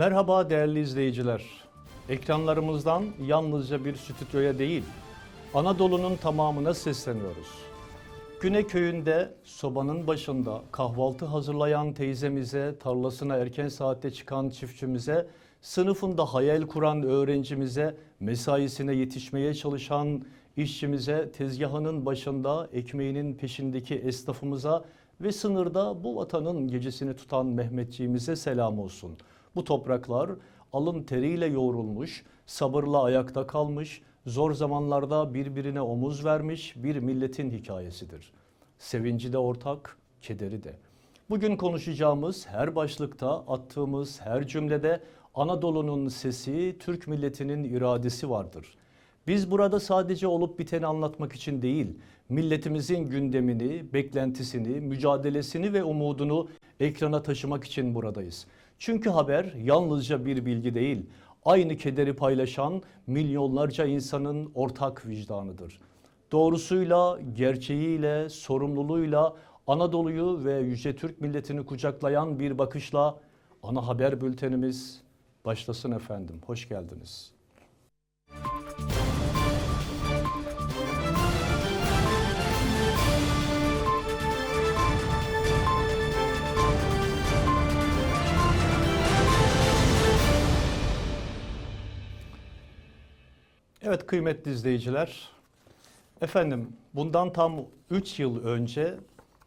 Merhaba değerli izleyiciler. Ekranlarımızdan yalnızca bir stüdyoya değil, Anadolu'nun tamamına sesleniyoruz. Güne köyünde sobanın başında kahvaltı hazırlayan teyzemize, tarlasına erken saatte çıkan çiftçimize, sınıfında hayal kuran öğrencimize, mesaisine yetişmeye çalışan işçimize, tezgahının başında ekmeğinin peşindeki esnafımıza ve sınırda bu vatanın gecesini tutan Mehmetçiğimize selam olsun. Bu topraklar alın teriyle yoğrulmuş, sabırla ayakta kalmış, zor zamanlarda birbirine omuz vermiş bir milletin hikayesidir. Sevinci de ortak, kederi de. Bugün konuşacağımız her başlıkta, attığımız her cümlede Anadolu'nun sesi, Türk milletinin iradesi vardır. Biz burada sadece olup biteni anlatmak için değil, milletimizin gündemini, beklentisini, mücadelesini ve umudunu ekrana taşımak için buradayız. Çünkü haber yalnızca bir bilgi değil, aynı kederi paylaşan milyonlarca insanın ortak vicdanıdır. Doğrusuyla, gerçeğiyle, sorumluluğuyla Anadolu'yu ve Yüce Türk milletini kucaklayan bir bakışla ana haber bültenimiz başlasın efendim. Hoş geldiniz. Evet kıymetli izleyiciler. Efendim bundan tam 3 yıl önce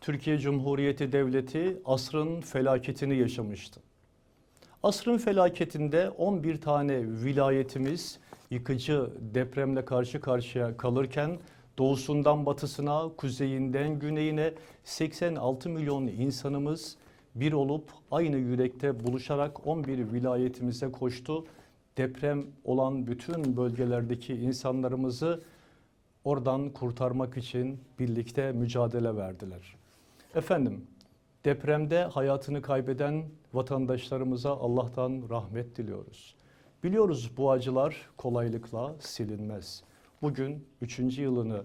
Türkiye Cumhuriyeti Devleti asrın felaketini yaşamıştı. Asrın felaketinde 11 tane vilayetimiz yıkıcı depremle karşı karşıya kalırken doğusundan batısına, kuzeyinden güneyine 86 milyon insanımız bir olup aynı yürekte buluşarak 11 vilayetimize koştu. Deprem olan bütün bölgelerdeki insanlarımızı oradan kurtarmak için birlikte mücadele verdiler. Efendim depremde hayatını kaybeden vatandaşlarımıza Allah'tan rahmet diliyoruz. Biliyoruz bu acılar kolaylıkla silinmez. Bugün üçüncü yılını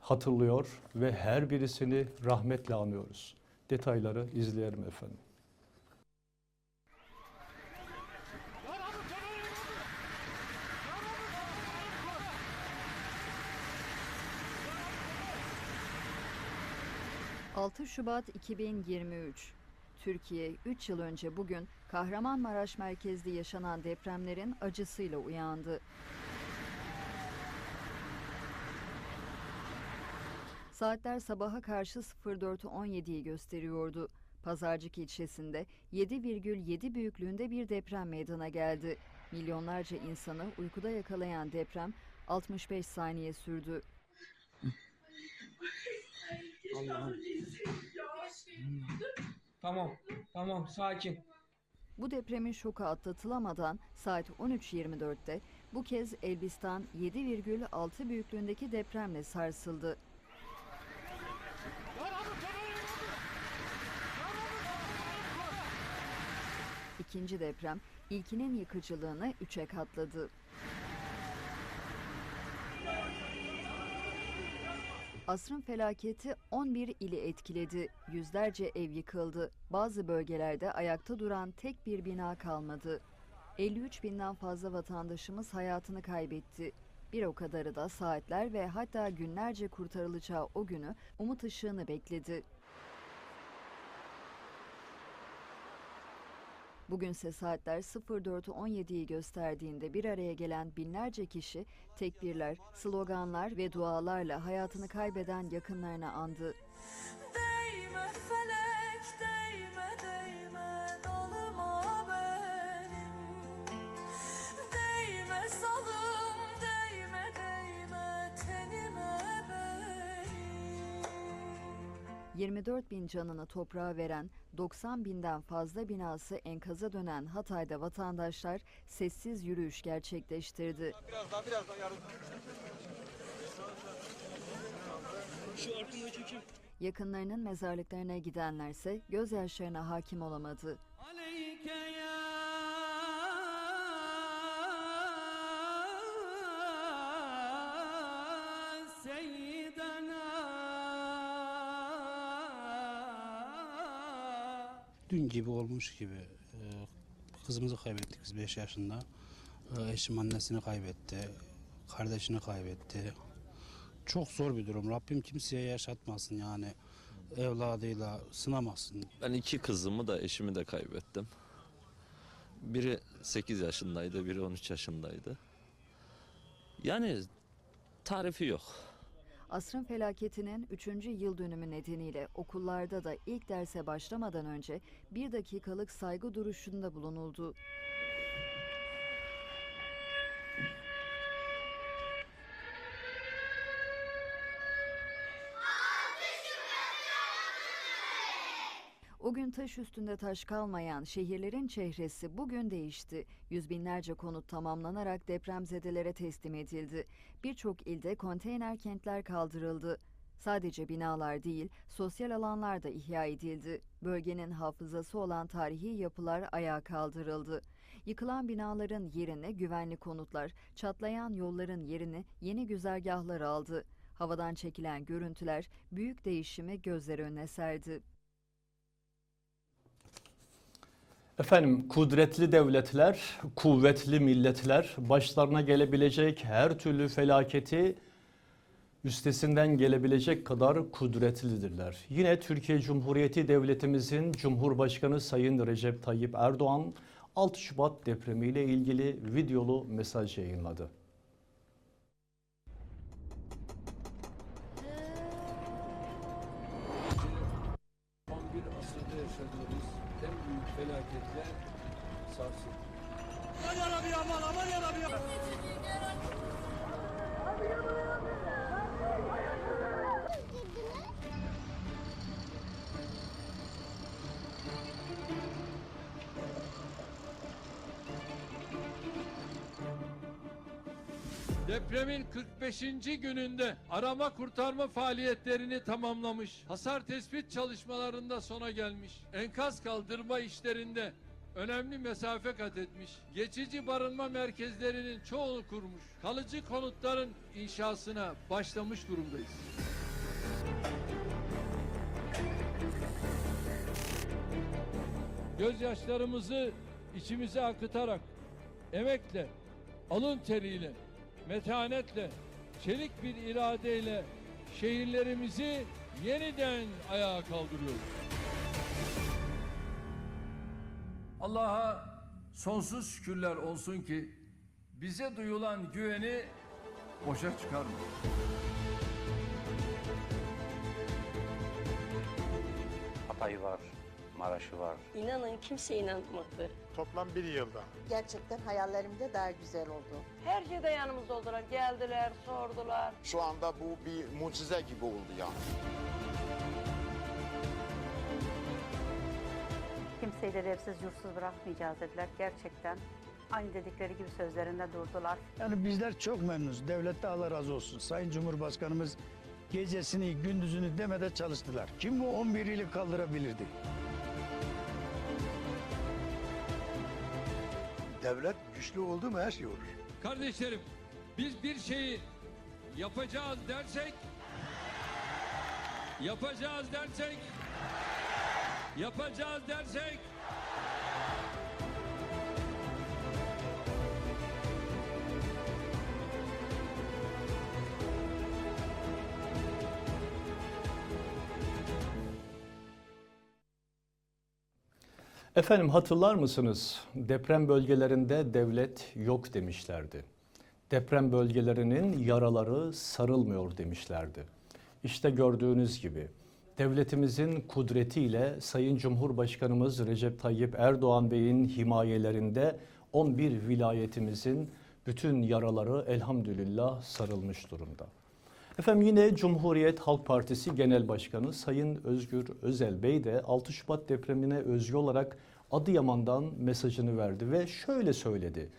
hatırlıyor ve her birisini rahmetle anıyoruz. Detayları izleyelim efendim. ...6 Şubat 2023. Türkiye 3 yıl önce bugün Kahramanmaraş merkezli yaşanan depremlerin acısıyla uyandı. Saatler sabaha karşı 04'ü 17'yi gösteriyordu. Pazarcık ilçesinde 7,7 büyüklüğünde bir deprem meydana geldi. Milyonlarca insanı uykuda yakalayan deprem 65 saniye sürdü. Allah'ım. Tamam, tamam, sakin. Bu depremin şoku atlatılamadan saat 13.24'te bu kez Elbistan 7,6 büyüklüğündeki depremle sarsıldı. İkinci deprem ilkinin yıkıcılığını üçe katladı. Asrın felaketi 11 ili etkiledi. Yüzlerce ev yıkıldı. Bazı bölgelerde ayakta duran tek bir bina kalmadı. 53 binden fazla vatandaşımız hayatını kaybetti. Bir o kadarı da saatler ve hatta günlerce kurtarılacağı o günü umut ışığını bekledi. Bugünse saatler 04'ü 17'yi gösterdiğinde bir araya gelen binlerce kişi tekbirler, sloganlar ve dualarla hayatını kaybeden yakınlarını andı. Değme 24 bin canını toprağa veren, 90 binden fazla binası enkaza dönen Hatay'da vatandaşlar sessiz yürüyüş gerçekleştirdi. Biraz daha, biraz daha yardım. Şu arkamda çekeyim. Yakınlarının mezarlıklarına gidenlerse gözyaşlarına hakim olamadı. Aleyke gibi olmuş gibi. Ee, kızımızı kaybettik biz 5 yaşında. Ee, Eşim annesini kaybetti. Kardeşini kaybetti. Çok zor bir durum. Rabbim kimseye yaşatmasın yani. Evladıyla sınamasın. Ben iki kızımı da eşimi de kaybettim. Biri 8 yaşındaydı, biri 13 yaşındaydı. Yani tarifi yok. Asrın felaketinin 3. yıl dönümü nedeniyle okullarda da ilk derse başlamadan önce bir dakikalık saygı duruşunda bulunuldu. O gün taş üstünde taş kalmayan şehirlerin çehresi bugün değişti. Yüz binlerce konut tamamlanarak depremzedelere teslim edildi. Birçok ilde konteyner kentler kaldırıldı. Sadece binalar değil, sosyal alanlar da ihya edildi. Bölgenin hafızası olan tarihi yapılar ayağa kaldırıldı. Yıkılan binaların yerine güvenli konutlar, çatlayan yolların yerini yeni güzergahlar aldı. Havadan çekilen görüntüler büyük değişimi gözler önüne serdi. Efendim kudretli devletler, kuvvetli milletler başlarına gelebilecek her türlü felaketi üstesinden gelebilecek kadar kudretlidirler. Yine Türkiye Cumhuriyeti Devletimizin Cumhurbaşkanı Sayın Recep Tayyip Erdoğan 6 Şubat depremiyle ilgili videolu mesaj yayınladı. Depremin 45. gününde arama kurtarma faaliyetlerini tamamlamış. Hasar tespit çalışmalarında sona gelmiş. Enkaz kaldırma işlerinde önemli mesafe kat etmiş. Geçici barınma merkezlerinin çoğunu kurmuş. Kalıcı konutların inşasına başlamış durumdayız. Gözyaşlarımızı içimize akıtarak, emekle, alın teriyle, metanetle, çelik bir iradeyle şehirlerimizi yeniden ayağa kaldırıyoruz. Allah'a sonsuz şükürler olsun ki bize duyulan güveni boşa çıkarmıyor. Hatay'ı var, Maraş'ı var. İnanın kimse inanmadı. Toplam bir yılda. Gerçekten hayallerimde daha güzel oldu. Her şeyde yanımızda oldular. Geldiler, sordular. Şu anda bu bir mucize gibi oldu yani. Kimseyi de evsiz yurtsuz bırakmayacağız dediler. Gerçekten aynı dedikleri gibi sözlerinde durdular. Yani bizler çok memnunuz. Devlette Allah razı olsun. Sayın Cumhurbaşkanımız gecesini gündüzünü demede çalıştılar. Kim bu 11 ili kaldırabilirdi? Devlet güçlü oldu mu her şey olur. Kardeşlerim biz bir şeyi yapacağız dersek yapacağız dersek yapacağız dersek Efendim hatırlar mısınız? Deprem bölgelerinde devlet yok demişlerdi. Deprem bölgelerinin yaraları sarılmıyor demişlerdi. İşte gördüğünüz gibi devletimizin kudretiyle Sayın Cumhurbaşkanımız Recep Tayyip Erdoğan Bey'in himayelerinde 11 vilayetimizin bütün yaraları elhamdülillah sarılmış durumda. Efendim yine Cumhuriyet Halk Partisi Genel Başkanı Sayın Özgür Özel Bey de 6 Şubat depremine özgü olarak Adıyaman'dan mesajını verdi ve şöyle söyledi.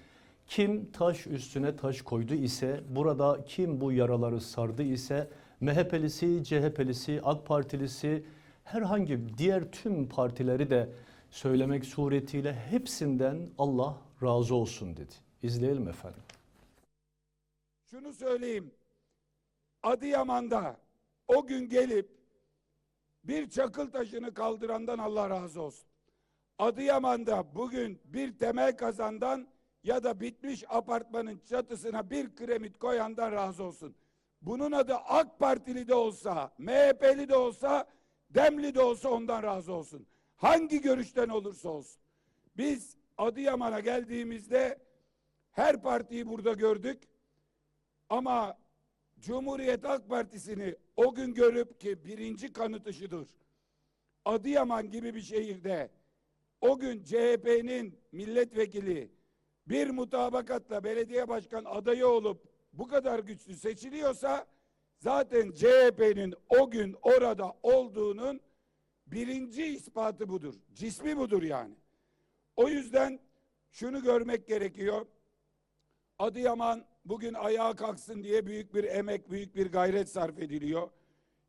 Kim taş üstüne taş koydu ise, burada kim bu yaraları sardı ise MHP'lisi, CHP'lisi, AK Partilisi, herhangi diğer tüm partileri de söylemek suretiyle hepsinden Allah razı olsun dedi. İzleyelim efendim. Şunu söyleyeyim. Adıyaman'da o gün gelip bir çakıl taşını kaldırandan Allah razı olsun. Adıyaman'da bugün bir temel kazandan ya da bitmiş apartmanın çatısına bir kremit koyandan razı olsun. Bunun adı AK Partili de olsa, MHP'li de olsa, Demli de olsa ondan razı olsun. Hangi görüşten olursa olsun. Biz Adıyaman'a geldiğimizde her partiyi burada gördük. Ama Cumhuriyet Halk Partisi'ni o gün görüp ki birinci kanıtışıdır. Adıyaman gibi bir şehirde o gün CHP'nin milletvekili bir mutabakatla belediye başkan adayı olup bu kadar güçlü seçiliyorsa zaten CHP'nin o gün orada olduğunun birinci ispatı budur. Cismi budur yani. O yüzden şunu görmek gerekiyor. Adıyaman bugün ayağa kalksın diye büyük bir emek, büyük bir gayret sarf ediliyor.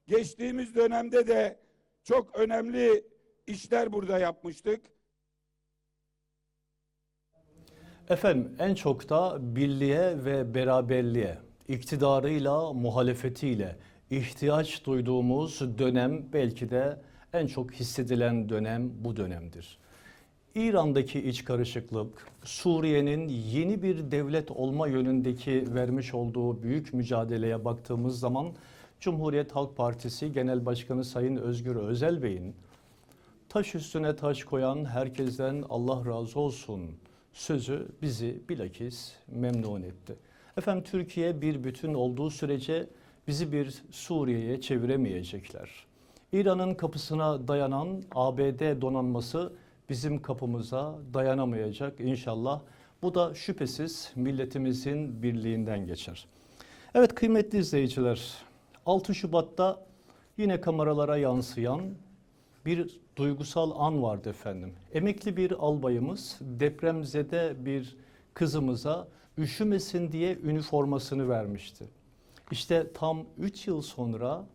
Geçtiğimiz dönemde de çok önemli işler burada yapmıştık. Efendim en çok da birliğe ve beraberliğe, iktidarıyla, muhalefetiyle ihtiyaç duyduğumuz dönem belki de en çok hissedilen dönem bu dönemdir. İran'daki iç karışıklık, Suriye'nin yeni bir devlet olma yönündeki vermiş olduğu büyük mücadeleye baktığımız zaman Cumhuriyet Halk Partisi Genel Başkanı Sayın Özgür Özel Bey'in taş üstüne taş koyan herkesten Allah razı olsun sözü bizi bilakis memnun etti. Efendim Türkiye bir bütün olduğu sürece bizi bir Suriye'ye çeviremeyecekler. İran'ın kapısına dayanan ABD donanması bizim kapımıza dayanamayacak inşallah. Bu da şüphesiz milletimizin birliğinden geçer. Evet kıymetli izleyiciler 6 Şubat'ta yine kameralara yansıyan bir duygusal an vardı efendim. Emekli bir albayımız depremzede bir kızımıza üşümesin diye üniformasını vermişti. İşte tam 3 yıl sonra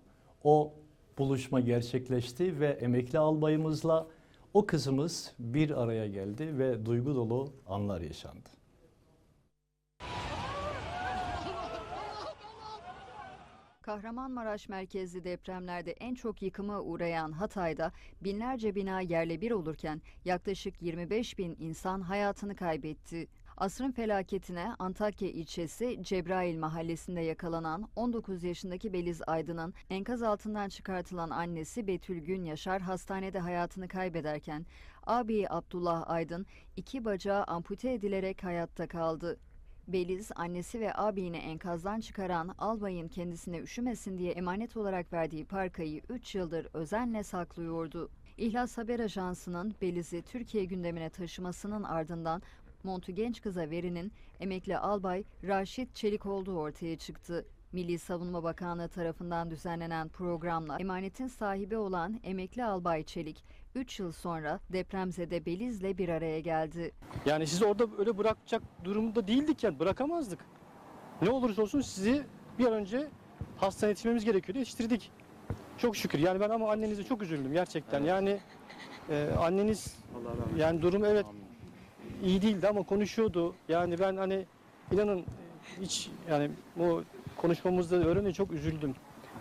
o buluşma gerçekleşti ve emekli albayımızla o kızımız bir araya geldi ve duygu dolu anlar yaşandı. Kahramanmaraş merkezli depremlerde en çok yıkıma uğrayan Hatay'da binlerce bina yerle bir olurken yaklaşık 25 bin insan hayatını kaybetti. Asrın felaketine Antakya ilçesi Cebrail mahallesinde yakalanan 19 yaşındaki Beliz Aydın'ın enkaz altından çıkartılan annesi Betül Gün Yaşar hastanede hayatını kaybederken abi Abdullah Aydın iki bacağı ampute edilerek hayatta kaldı. Beliz, annesi ve abini enkazdan çıkaran albayın kendisine üşümesin diye emanet olarak verdiği parkayı 3 yıldır özenle saklıyordu. İhlas Haber Ajansı'nın Beliz'i Türkiye gündemine taşımasının ardından Montu Genç Kıza verinin emekli albay Raşit Çelik olduğu ortaya çıktı. Milli Savunma Bakanlığı tarafından düzenlenen programla emanetin sahibi olan emekli albay Çelik 3 yıl sonra depremzede Beliz'le bir araya geldi. Yani sizi orada öyle bırakacak durumda değildik yani bırakamazdık. Ne olursa olsun sizi bir an önce hastaneye yetişmemiz gerekiyordu yetiştirdik. Çok şükür yani ben ama annenize çok üzüldüm gerçekten yani e, anneniz yani durum evet iyi değildi ama konuşuyordu. Yani ben hani inanın hiç yani bu konuşmamızda öğrenince çok üzüldüm.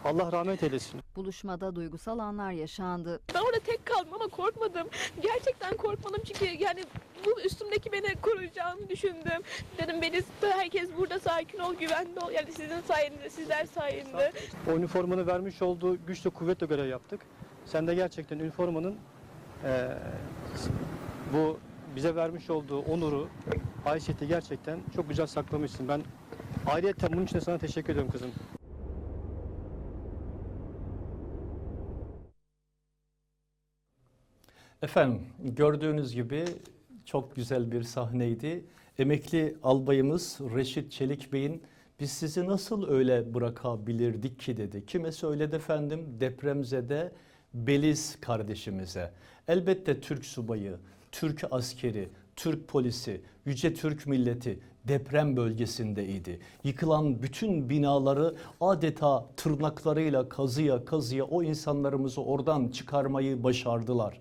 Allah rahmet eylesin. Buluşmada duygusal anlar yaşandı. Ben orada tek kaldım ama korkmadım. Gerçekten korkmadım çünkü yani bu üstümdeki beni koruyacağını düşündüm. Dedim Beliz herkes burada sakin ol, güvenli ol. Yani sizin sayenizde, sizler sayende. O üniformanı vermiş olduğu güçle kuvvetle görev yaptık. Sen de gerçekten üniformanın eee, bu bize vermiş olduğu onuru, haysiyeti gerçekten çok güzel saklamışsın. Ben ayrıca bunun için de sana teşekkür ediyorum kızım. Efendim gördüğünüz gibi çok güzel bir sahneydi. Emekli albayımız Reşit Çelik Bey'in biz sizi nasıl öyle bırakabilirdik ki dedi. Kime söyledi efendim? Depremzede Beliz kardeşimize. Elbette Türk subayı, Türk askeri, Türk polisi, yüce Türk milleti deprem bölgesindeydi. Yıkılan bütün binaları adeta tırnaklarıyla kazıya kazıya o insanlarımızı oradan çıkarmayı başardılar.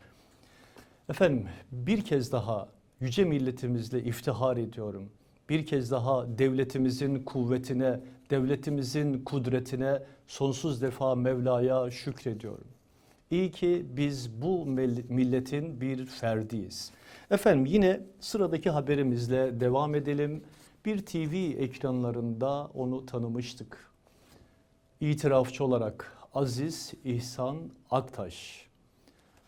Efendim bir kez daha yüce milletimizle iftihar ediyorum. Bir kez daha devletimizin kuvvetine, devletimizin kudretine sonsuz defa Mevla'ya şükrediyorum. İyi ki biz bu milletin bir ferdiyiz. Efendim yine sıradaki haberimizle devam edelim. Bir TV ekranlarında onu tanımıştık. İtirafçı olarak Aziz İhsan Aktaş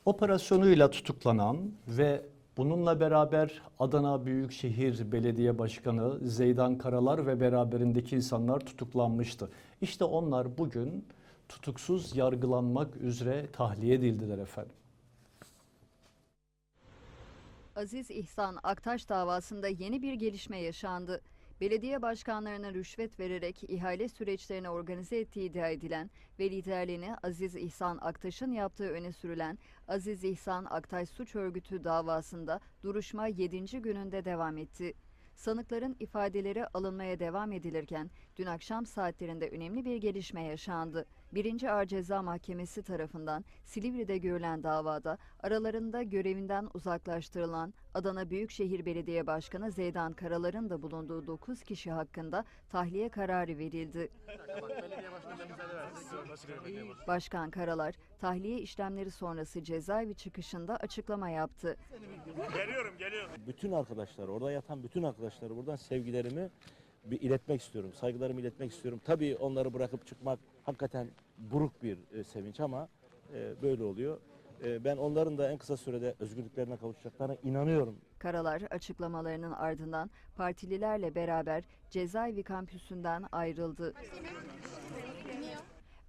operasyonuyla tutuklanan ve bununla beraber Adana Büyükşehir Belediye Başkanı Zeydan Karalar ve beraberindeki insanlar tutuklanmıştı. İşte onlar bugün tutuksuz yargılanmak üzere tahliye edildiler efendim. Aziz İhsan Aktaş davasında yeni bir gelişme yaşandı. Belediye başkanlarına rüşvet vererek ihale süreçlerini organize ettiği iddia edilen ve liderliğini Aziz İhsan Aktaş'ın yaptığı öne sürülen Aziz İhsan Aktaş Suç Örgütü davasında duruşma 7. gününde devam etti. Sanıkların ifadeleri alınmaya devam edilirken dün akşam saatlerinde önemli bir gelişme yaşandı. 1. Ağır Ceza Mahkemesi tarafından Silivri'de görülen davada aralarında görevinden uzaklaştırılan Adana Büyükşehir Belediye Başkanı Zeydan Karalar'ın da bulunduğu 9 kişi hakkında tahliye kararı verildi. Başkan Karalar, tahliye işlemleri sonrası cezaevi çıkışında açıklama yaptı. Bütün arkadaşlar, orada yatan bütün arkadaşlara buradan sevgilerimi bir iletmek istiyorum. Saygılarımı iletmek istiyorum. Tabii onları bırakıp çıkmak hakikaten buruk bir e, sevinç ama e, böyle oluyor. E, ben onların da en kısa sürede özgürlüklerine kavuşacaklarına inanıyorum. Karalar açıklamalarının ardından partililerle beraber cezaevi kampüsünden ayrıldı.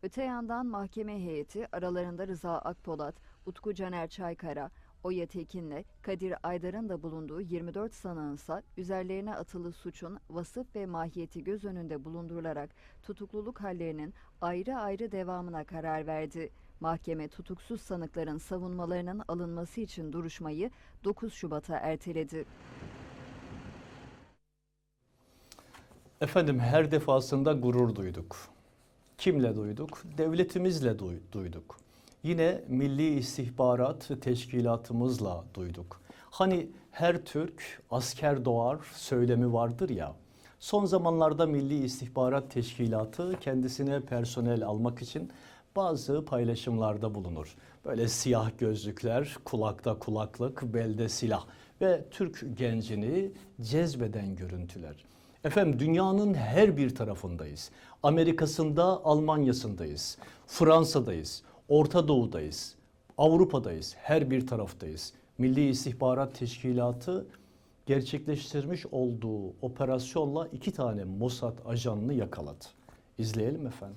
Öte yandan mahkeme heyeti aralarında Rıza Akpolat, Utku Caner Çaykara, Oya Tekin'le Kadir Aydar'ın da bulunduğu 24 sanığınsa üzerlerine atılı suçun vasıf ve mahiyeti göz önünde bulundurularak tutukluluk hallerinin ayrı ayrı devamına karar verdi. Mahkeme tutuksuz sanıkların savunmalarının alınması için duruşmayı 9 Şubat'a erteledi. Efendim her defasında gurur duyduk. Kimle duyduk? Devletimizle duy- duyduk. Yine Milli İstihbarat Teşkilatımızla duyduk. Hani her Türk asker doğar söylemi vardır ya. Son zamanlarda Milli İstihbarat Teşkilatı kendisine personel almak için bazı paylaşımlarda bulunur. Böyle siyah gözlükler, kulakta kulaklık, belde silah ve Türk gencini cezbeden görüntüler. Efendim dünyanın her bir tarafındayız. Amerika'sında, Almanya'sındayız. Fransa'dayız. Orta Doğu'dayız. Avrupa'dayız. Her bir taraftayız. Milli İstihbarat Teşkilatı gerçekleştirmiş olduğu operasyonla iki tane Mossad ajanını yakaladı. İzleyelim efendim.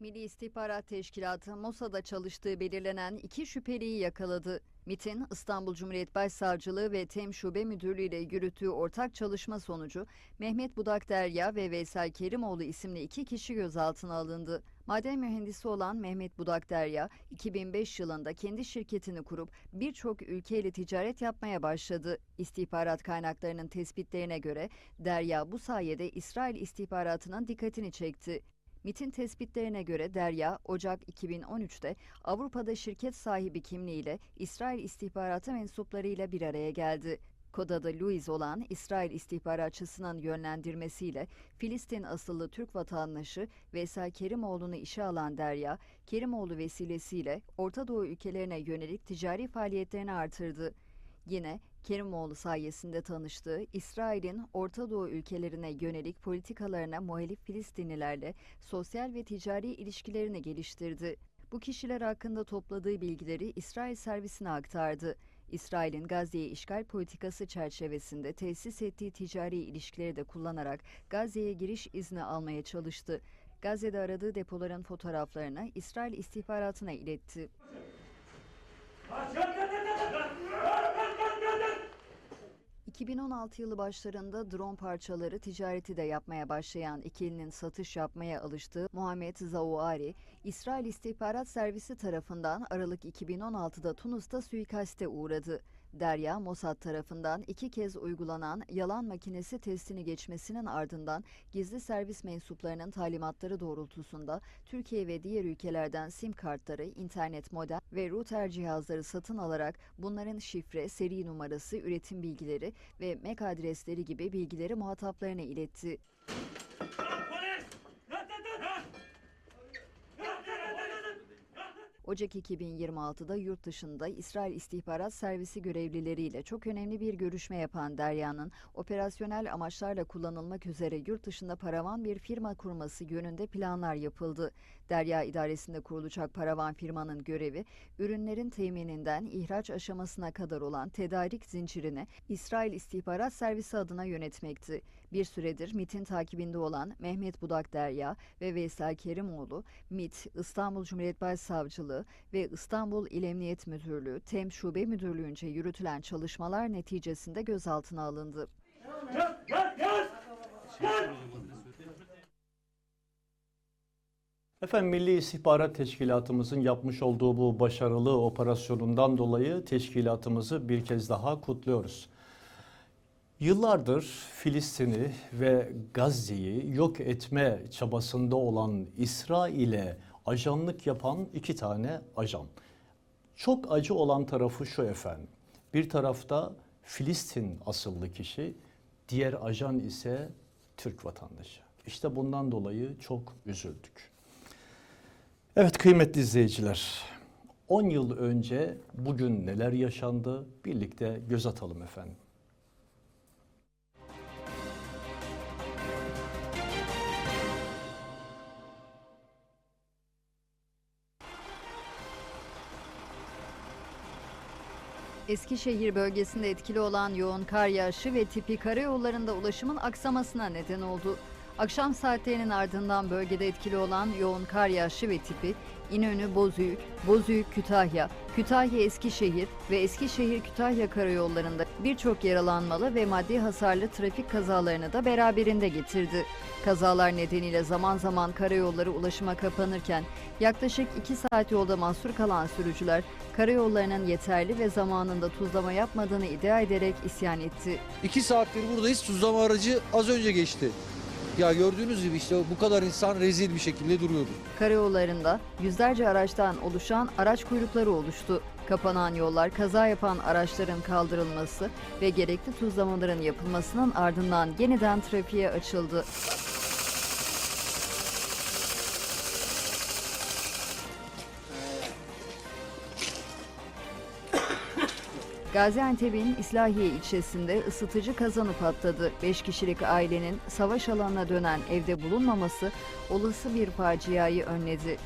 Milli İstihbarat Teşkilatı Mossad'a çalıştığı belirlenen iki şüpheliyi yakaladı. MİT'in İstanbul Cumhuriyet Başsavcılığı ve TEM Şube Müdürlüğü ile yürüttüğü ortak çalışma sonucu Mehmet Budak Derya ve Veysel Kerimoğlu isimli iki kişi gözaltına alındı. Maden mühendisi olan Mehmet Budak Derya, 2005 yılında kendi şirketini kurup birçok ülkeyle ticaret yapmaya başladı. İstihbarat kaynaklarının tespitlerine göre Derya bu sayede İsrail istihbaratının dikkatini çekti. MIT'in tespitlerine göre Derya, Ocak 2013'te Avrupa'da şirket sahibi kimliğiyle İsrail istihbaratı mensuplarıyla bir araya geldi. Kod adı Louis olan İsrail istihbaratçısının yönlendirmesiyle Filistin asıllı Türk vatandaşı Veysel Kerimoğlu'nu işe alan Derya, Kerimoğlu vesilesiyle Orta Doğu ülkelerine yönelik ticari faaliyetlerini artırdı. Yine Kerimoğlu sayesinde tanıştığı İsrail'in Orta Doğu ülkelerine yönelik politikalarına muhalif Filistinlilerle sosyal ve ticari ilişkilerini geliştirdi. Bu kişiler hakkında topladığı bilgileri İsrail servisine aktardı. İsrail'in Gazze'ye işgal politikası çerçevesinde tesis ettiği ticari ilişkileri de kullanarak Gazze'ye giriş izni almaya çalıştı. Gazze'de aradığı depoların fotoğraflarını İsrail istihbaratına iletti. 2016 yılı başlarında drone parçaları ticareti de yapmaya başlayan ikilinin satış yapmaya alıştığı Muhammed Zawari, İsrail İstihbarat Servisi tarafından Aralık 2016'da Tunus'ta suikaste uğradı. Derya, Mossad tarafından iki kez uygulanan yalan makinesi testini geçmesinin ardından gizli servis mensuplarının talimatları doğrultusunda Türkiye ve diğer ülkelerden sim kartları, internet modem ve router cihazları satın alarak bunların şifre, seri numarası, üretim bilgileri ve MAC adresleri gibi bilgileri muhataplarına iletti. Ocak 2026'da yurt dışında İsrail İstihbarat Servisi görevlileriyle çok önemli bir görüşme yapan Derya'nın operasyonel amaçlarla kullanılmak üzere yurt dışında paravan bir firma kurması yönünde planlar yapıldı. Derya idaresinde kurulacak paravan firmanın görevi, ürünlerin temininden ihraç aşamasına kadar olan tedarik zincirini İsrail İstihbarat Servisi adına yönetmekti. Bir süredir MIT'in takibinde olan Mehmet Budak Derya ve Veysel Kerimoğlu, MIT, İstanbul Cumhuriyet Başsavcılığı ve İstanbul İl Emniyet Müdürlüğü, TEM Şube Müdürlüğü'nce yürütülen çalışmalar neticesinde gözaltına alındı. Efendim Milli İstihbarat Teşkilatımızın yapmış olduğu bu başarılı operasyonundan dolayı teşkilatımızı bir kez daha kutluyoruz. Yıllardır Filistin'i ve Gazze'yi yok etme çabasında olan İsrail'e ajanlık yapan iki tane ajan. Çok acı olan tarafı şu efendim. Bir tarafta Filistin asıllı kişi, diğer ajan ise Türk vatandaşı. İşte bundan dolayı çok üzüldük. Evet kıymetli izleyiciler, 10 yıl önce bugün neler yaşandı birlikte göz atalım efendim. Eskişehir bölgesinde etkili olan yoğun kar yağışı ve tipi karayollarında ulaşımın aksamasına neden oldu. Akşam saatlerinin ardından bölgede etkili olan yoğun kar yağışı ve tipi İnönü Bozüyük, Bozüyük Kütahya, Kütahya Eskişehir ve Eskişehir Kütahya karayollarında birçok yaralanmalı ve maddi hasarlı trafik kazalarını da beraberinde getirdi. Kazalar nedeniyle zaman zaman karayolları ulaşıma kapanırken yaklaşık 2 saat yolda mahsur kalan sürücüler karayollarının yeterli ve zamanında tuzlama yapmadığını iddia ederek isyan etti. İki saattir buradayız. Tuzlama aracı az önce geçti. Ya gördüğünüz gibi işte bu kadar insan rezil bir şekilde duruyordu. Karayollarında yüzlerce araçtan oluşan araç kuyrukları oluştu. Kapanan yollar kaza yapan araçların kaldırılması ve gerekli tuzlamaların yapılmasının ardından yeniden trafiğe açıldı. Gaziantep'in İslahiye ilçesinde ısıtıcı kazanı patladı. 5 kişilik ailenin savaş alanına dönen evde bulunmaması olası bir faciayı önledi.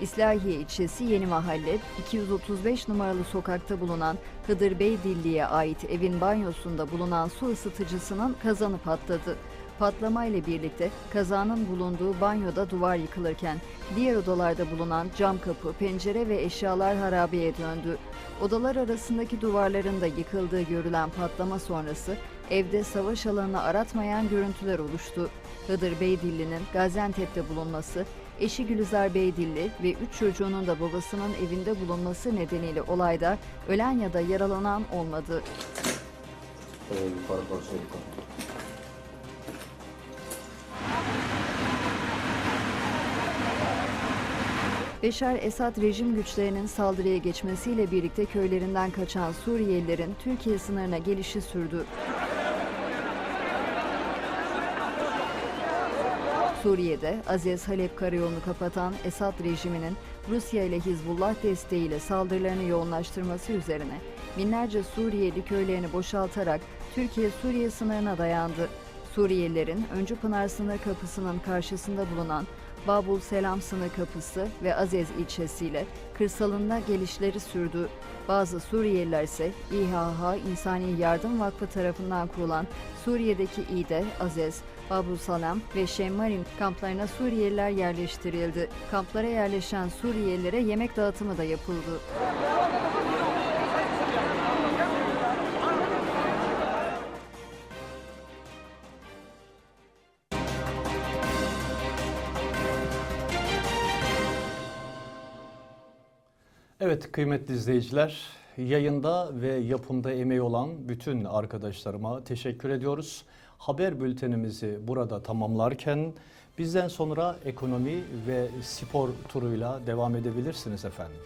İslahiye ilçesi Yeni Mahalle 235 numaralı sokakta bulunan Hıdır Bey Dilli'ye ait evin banyosunda bulunan su ısıtıcısının kazanı patladı. Patlama ile birlikte kazanın bulunduğu banyoda duvar yıkılırken diğer odalarda bulunan cam kapı, pencere ve eşyalar harabeye döndü. Odalar arasındaki duvarların da yıkıldığı görülen patlama sonrası evde savaş alanını aratmayan görüntüler oluştu. Hıdır Beydilli'nin Gaziantep'te bulunması, eşi Gülizar Beydilli ve üç çocuğunun da babasının evinde bulunması nedeniyle olayda ölen ya da yaralanan olmadı. Beşar Esad rejim güçlerinin saldırıya geçmesiyle birlikte köylerinden kaçan Suriyelilerin Türkiye sınırına gelişi sürdü. Suriye'de Aziz Halep karayolunu kapatan Esad rejiminin Rusya ile Hizbullah desteğiyle saldırılarını yoğunlaştırması üzerine binlerce Suriyeli köylerini boşaltarak Türkiye-Suriye sınırına dayandı. Suriyelilerin Öncü Pınar sınır kapısının karşısında bulunan Babul Selam sınır kapısı ve Azez ilçesiyle kırsalında gelişleri sürdü. Bazı Suriyeliler ise İHH İnsani Yardım Vakfı tarafından kurulan Suriye'deki İde, Azez, Babul Salam ve Şemmarin kamplarına Suriyeliler yerleştirildi. Kamplara yerleşen Suriyelilere yemek dağıtımı da yapıldı. Evet kıymetli izleyiciler, yayında ve yapımda emeği olan bütün arkadaşlarıma teşekkür ediyoruz. Haber bültenimizi burada tamamlarken bizden sonra ekonomi ve spor turuyla devam edebilirsiniz efendim.